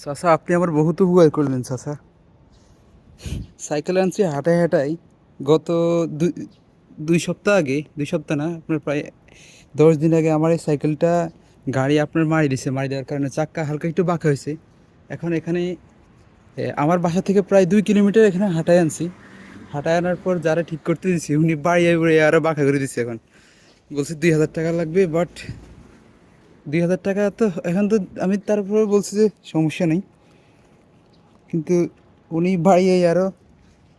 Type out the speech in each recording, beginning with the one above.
চাচা, আপনি আমার বহুত উপকার করলেন চাচা। সাইকেল আনছি হাঁটায় হাঁটাই গত দুই সপ্তাহ আগে, দুই সপ্তাহ না, আপনার প্রায় দশ দিন আগে আমার এই সাইকেলটা গাড়ি আপনার মারি দিছে, মারি দেওয়ার কারণে চাক্কা হালকা একটু বাঁকা হয়েছে। এখন এখানে আমার বাসা থেকে প্রায় দুই কিলোমিটার এখানে হাঁটায় আনছি। হাঁটায় আনার পর যারা ঠিক করতে দিছি, উনি বাড়িয়ে বাড়িয়ে আরও বাঁকা করে দিচ্ছে এখন। বলছে দুই হাজার টাকা লাগবে বাট দুই হাজার টাকা তো এখন তো আমি তারপরে বলছি যে সমস্যা নেই। কিন্তু উনি বাড়িয়ে আরও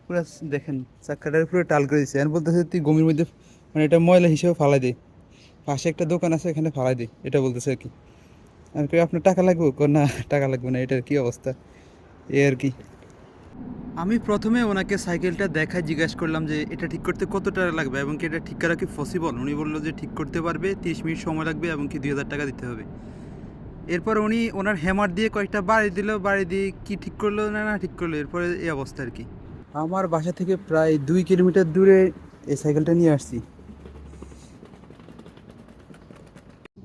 পুরো দেখেন চাক্কাটার পুরো টাল করে দিচ্ছে এখন বলতেছে তুই গমির মধ্যে মানে এটা ময়লা হিসেবে ফালাই দে। পাশে একটা দোকান আছে এখানে ফালাই দে। এটা বলতেছে আর কি। কই, আপনার টাকা লাগবে? না টাকা লাগবে না। এটার কি অবস্থা? এ আর কি। আমি প্রথমে ওনাকে সাইকেলটা দেখায় জিজ্ঞাসা করলাম যে এটা ঠিক করতে কত টাকা লাগবে এবং কি এটা ঠিক করা কি পসিবল উনি বলল যে ঠিক করতে পারবে, তিরিশ মিনিট সময় লাগবে এবং কি দুই হাজার টাকা দিতে হবে। এরপর উনি ওনার হ্যামার দিয়ে কয়েকটা বাড়ি দিল, বাড়ি দিয়ে কি ঠিক করল না না ঠিক করল, এরপরে এই অবস্থা আর কি। আমার বাসা থেকে প্রায় দুই কিলোমিটার দূরে এই সাইকেলটা নিয়ে আসছি।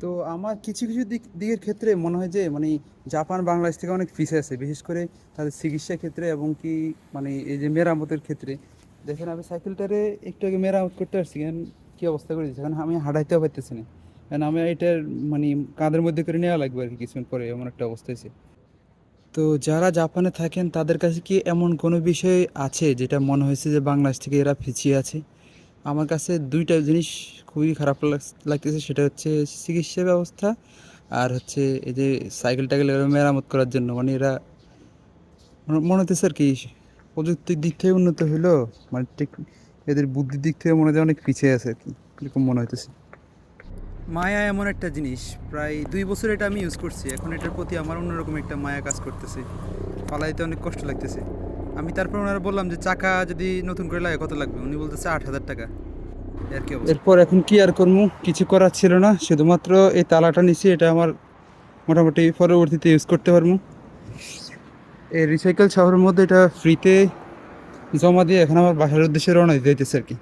তো আমার কিছু কিছু দিক, দিকের ক্ষেত্রে মনে হয় যে মানে জাপান, বাংলাদেশ থেকে অনেক পিছিয়ে আছে, বিশেষ করে তাদের চিকিৎসা ক্ষেত্রে এবং কি মানে এই যে মেরামতের ক্ষেত্রে। দেখেন আমি সাইকেলটারে একটু আগে মেরামত করতে আসছি এখন কী অবস্থা করে দিচ্ছি কারণ আমি হাঁটাইতেও পারতেছি না। কারণ আমি এটার মানে কাঁধের মধ্যে করে নেওয়া লাগবে আর কি কিছুক্ষণ পরে, এমন একটা অবস্থা হয়েছে। তো যারা জাপানে থাকেন, তাদের কাছে কি এমন কোনো বিষয় আছে যেটা মনে হয়েছে যে বাংলাদেশ থেকে এরা পিছিয়ে আছে? আমার কাছে দুইটা জিনিস খুবই খারাপ লাগ- লাগতেছে, সেটা হচ্ছে চিকিৎসা ব্যবস্থা আর হচ্ছে এই যে সাইকেল টাইকেল মেরামত করার জন্য। মানে এরা মনে- মনে হতেছে আর কি প্রযুক্তির দিক থেকে উন্নত হইল মানে ঠিক এদের বুদ্ধির দিক থেকে মনে হয় অনেক পিছিয়ে আছে আর কি, এরকম মনে হইতেছে। মায়া এমন একটা জিনিস, প্রায় দুই বছর এটা আমি ইউজ করছি। এখন এটার প্রতি আমার অন্যরকম একটা মায়া কাজ করতেছে। পালাইতে অনেক কষ্ট লাগতেছে। আমি তারপর ওনারা বললাম যে চাকা যদি নতুন করে লাগে কত লাগবে? উনি বলতেছে আট হাজার টাকা। এই আর কি এরপর এখন কি আর করব? কিছু করার ছিল না, শুধুমাত্র এই তালাটা নিছি, এটা আমার মোটামুটি পরবর্তীতে ইউজ করতে পারব। এই রিসাইকেল শহরের মধ্যে এটা ফ্রিতে জমা দিয়ে এখন আমার বাসার উদ্দেশ্যে রওনা দিতে হইতেছে আর কি।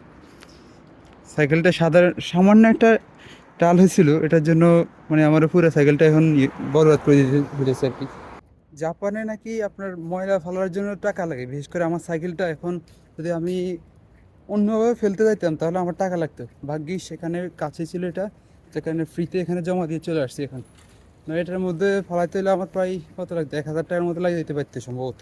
সাইকেলটা সাধারণ সামান্য একটা টাল হয়েছিল, এটার জন্য মানে আমার পুরো সাইকেলটা এখন বরবাদ করে দিতে হইতেছে আর কি। জাপানে নাকি আপনার ময়লা ফেলার জন্য টাকা লাগে? বিশেষ করে আমার সাইকেলটা এখন যদি আমি অন্যভাবে ফেলতে যাইতাম, তাহলে আমার টাকা লাগতো। ভাগ্যিস সেখানে কাছে ছিল এটা, সেখানে ফ্রিতে এখানে জমা দিয়ে চলে আসছি এখন। না এটার মধ্যে ফলাইতে হলে আমার প্রায় কত লাগতো? এক হাজার টাকার মতো লাগিয়ে দিতে পারতো সম্ভবত।